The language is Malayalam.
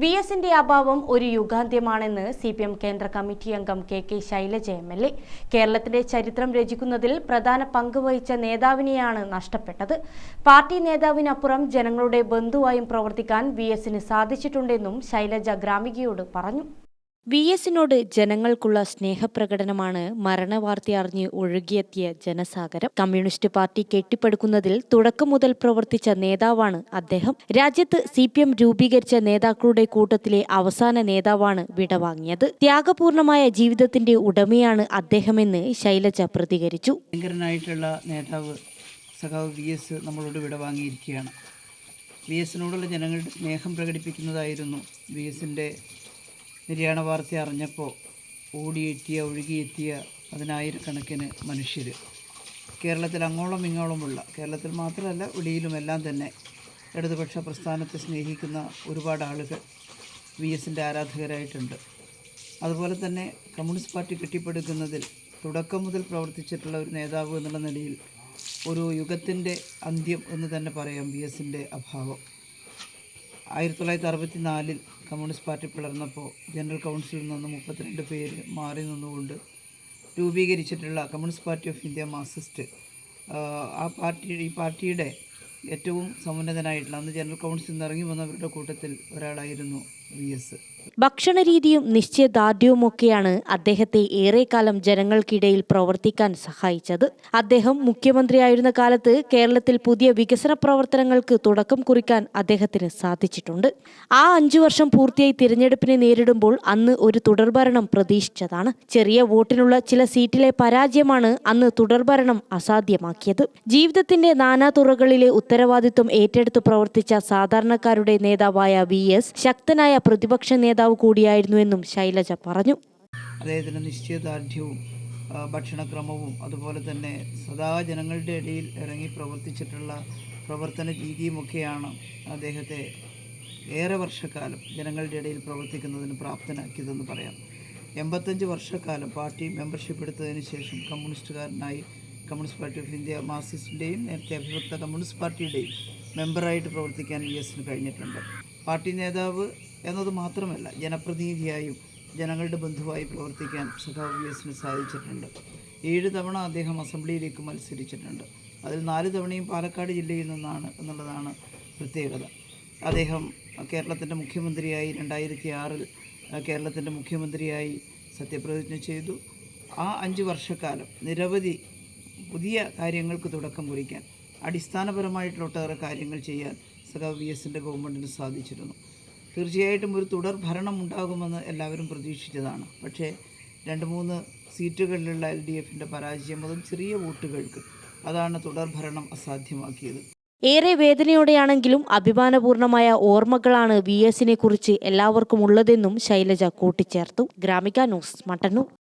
വി എസിന്റെ അഭാവം ഒരു യുഗാന്ത്യമാണെന്ന് സി പി എം കേന്ദ്ര കമ്മിറ്റി അംഗം K K Shailaja M L A. കേരളത്തിന്റെ ചരിത്രം രചിക്കുന്നതിൽ പ്രധാന പങ്ക് വഹിച്ച നേതാവിനെയാണ് നഷ്ടപ്പെട്ടത്. പാർട്ടി നേതാവിനപ്പുറം ജനങ്ങളുടെ ബന്ധുവായും പ്രവർത്തിക്കാൻ വി എസിന് സാധിച്ചിട്ടുണ്ടെന്നും ശൈലജ ഗ്രാമികയോട് പറഞ്ഞു. വി എസിനോട് ജനങ്ങൾക്കുള്ള സ്നേഹപ്രകടനമാണ് മരണവാർത്ത അറിഞ്ഞ് ഒഴുകിയെത്തിയ ജനസാഗരം. കമ്മ്യൂണിസ്റ്റ് പാർട്ടി കെട്ടിപ്പടുക്കുന്നതിൽ തുടക്കം മുതൽ പ്രവർത്തിച്ച നേതാവാണ് അദ്ദേഹം. രാജ്യത്ത് സി പി എം രൂപീകരിച്ച നേതാക്കളുടെ കൂട്ടത്തിലെ അവസാന നേതാവാണ് വിടവാങ്ങിയത്. ത്യാഗപൂർണമായ ജീവിതത്തിന്റെ ഉടമയാണ് അദ്ദേഹമെന്ന് ശൈലജ പ്രതികരിച്ചു. ഭയങ്കരനായിട്ടുള്ള നേതാവ് സഖാവ് വി എസ് നമ്മളോട് വിടവാങ്ങിയിരിക്കുകയാണ്. വി എസിനോടുള്ള ജനങ്ങളുടെ സ്നേഹം പ്രകടിപ്പിക്കുന്നതായിരുന്നു വി എസിന്റെ നിര്യാണ വാർത്ത അറിഞ്ഞപ്പോൾ ഓടിയെത്തിയ ഒഴുകിയെത്തിയ പതിനായിരക്കണക്കിന് മനുഷ്യർ കേരളത്തിൽ അങ്ങോളം ഇങ്ങോളമുള്ള കേരളത്തിൽ മാത്രമല്ല വെളിയിലുമെല്ലാം തന്നെ ഇടതുപക്ഷ പ്രസ്ഥാനത്തെ സ്നേഹിക്കുന്ന ഒരുപാട് ആളുകൾ വി എസിന്റെ ആരാധകരായിട്ടുണ്ട്. അതുപോലെ തന്നെ കമ്മ്യൂണിസ്റ്റ് പാർട്ടി കെട്ടിപ്പടുക്കുന്നതിൽ തുടക്കം മുതൽ പ്രവർത്തിച്ചിട്ടുള്ള ഒരു നേതാവ് എന്നുള്ള നിലയിൽ ഒരു യുഗത്തിന്റെ അന്ത്യം എന്ന് തന്നെ പറയാം വി എസിന്റെ അഭാവം. ആയിരത്തി തൊള്ളായിരത്തി അറുപത്തി നാലിൽ കമ്മ്യൂണിസ്റ്റ് പാർട്ടി പിളർന്നപ്പോൾ ജനറൽ കൗൺസിലിൽ നിന്ന് മുപ്പത്തിരണ്ട് പേര് മാറി നിന്നുകൊണ്ട് രൂപീകരിച്ചിട്ടുള്ള communist party of India marxist ആ പാർട്ടി ഈ പാർട്ടിയുടെ ഏറ്റവും സമുന്നതനായിട്ടുള്ള അന്ന് ജനറൽ കൗൺസിൽ നിന്ന് ഇറങ്ങി വന്നവരുടെ കൂട്ടത്തിൽ ഒരാളായിരുന്നു വി എസ്. ഭക്ഷണരീതിയും നിശ്ചയദാർഢ്യവുമൊക്കെയാണ് അദ്ദേഹത്തെ ഏറെക്കാലം ജനങ്ങൾക്കിടയിൽ പ്രവർത്തിക്കാൻ സഹായിച്ചത്. അദ്ദേഹം മുഖ്യമന്ത്രിയായിരുന്ന കാലത്ത് കേരളത്തിൽ പുതിയ വികസന പ്രവർത്തനങ്ങൾക്ക് തുടക്കം കുറിക്കാൻ അദ്ദേഹത്തിന് സാധിച്ചിട്ടുണ്ട്. ആ അഞ്ചു വർഷം പൂർത്തിയായി തിരഞ്ഞെടുപ്പിനെ നേരിടുമ്പോൾ അന്ന് ഒരു തുടർഭരണം പ്രതീക്ഷിച്ചതാണ്. ചെറിയ വോട്ടിനുള്ള ചില സീറ്റിലെ പരാജയമാണ് അന്ന് തുടർഭരണം അസാധ്യമാക്കിയത്. ജീവിതത്തിന്റെ നാനാതുറകളിലെ ഉത്തരവാദിത്വം ഏറ്റെടുത്ത് പ്രവർത്തിച്ച സാധാരണക്കാരുടെ നേതാവായ വി എസ് ശക്തനായ പ്രതിപക്ഷ നേതാവ് കൂടിയായിരുന്നുവെന്നും ശൈലജ പറഞ്ഞു. അദ്ദേഹത്തിന്റെ നിശ്ചയദാർഢ്യവും ഭക്ഷണക്രമവും അതുപോലെ തന്നെ സദാ ജനങ്ങളുടെ ഇടയിൽ ഇറങ്ങി പ്രവർത്തിച്ചിട്ടുള്ള പ്രവർത്തന രീതിയുമൊക്കെയാണ് അദ്ദേഹത്തെ ഏറെ വർഷക്കാലം ജനങ്ങളുടെ ഇടയിൽ പ്രവർത്തിക്കുന്നതിന് പ്രാപ്തനാക്കിയതെന്ന് പറയാം. എൺപത്തഞ്ച് വർഷക്കാലം പാർട്ടി മെമ്പർഷിപ്പ് എടുത്തതിന് ശേഷം കമ്മ്യൂണിസ്റ്റുകാരനായി കമ്മ്യൂണിസ്റ്റ് പാർട്ടി ഓഫ് ഇന്ത്യ മാർക്സിസ്റ്റിന്റെയും നേരത്തെ അഭിഭക്ത കമ്മ്യൂണിസ്റ്റ് പാർട്ടിയുടെയും മെമ്പറായിട്ട് പ്രവർത്തിക്കാൻ വി എസിന് കഴിഞ്ഞിട്ടുണ്ട്. പാർട്ടി നേതാവ് എന്നത് മാത്രമല്ല ജനപ്രതിനിധിയായും ജനങ്ങളുടെ ബന്ധുവായി പ്രവർത്തിക്കാൻ സഖാവ് വി എസിന് സാധിച്ചിട്ടുണ്ട്. ഏഴ് തവണ അദ്ദേഹം അസംബ്ലിയിലേക്ക് മത്സരിച്ചിട്ടുണ്ട്. അതിൽ നാല് തവണയും പാലക്കാട് ജില്ലയിൽ നിന്നാണ് എന്നുള്ളതാണ് പ്രത്യേകത. അദ്ദേഹം കേരളത്തിന്റെ മുഖ്യമന്ത്രിയായി രണ്ടായിരത്തി ആറിൽ കേരളത്തിന്റെ മുഖ്യമന്ത്രിയായി സത്യപ്രതിജ്ഞ ചെയ്തു. ആ അഞ്ച് വർഷക്കാലം നിരവധി പുതിയ കാര്യങ്ങൾക്ക് തുടക്കം കുറിക്കാൻ അടിസ്ഥാനപരമായിട്ടുള്ള ഒട്ടേറെ കാര്യങ്ങൾ ചെയ്യാൻ സഖാവ് വി എസിന്റെ ഗവൺമെന്റിന് സാധിച്ചിരുന്നു. തീർച്ചയായിട്ടും ഒരു തുടർ ഭരണം ഉണ്ടാകുമെന്ന് എല്ലാവരും പ്രതീക്ഷിച്ചതാണ്. പക്ഷേ രണ്ട് മൂന്ന് സീറ്റുകളിലുള്ള എൽ ഡി എഫിന്റെ പരാജയം മുതൽ ചെറിയ വോട്ടുകൾക്ക് അതാണ് തുടർ ഭരണം അസാധ്യമാക്കിയത്. ഏറെ വേദനയോടെയാണെങ്കിലും അഭിമാനപൂർണമായ ഓർമ്മകളാണ് വി എസിനെ കുറിച്ച് എല്ലാവർക്കും ഉള്ളതെന്നും ശൈലജ കൂട്ടിച്ചേർത്തു. ഗ്രാമിക ന്യൂസ് മട്ടന്നൂർ.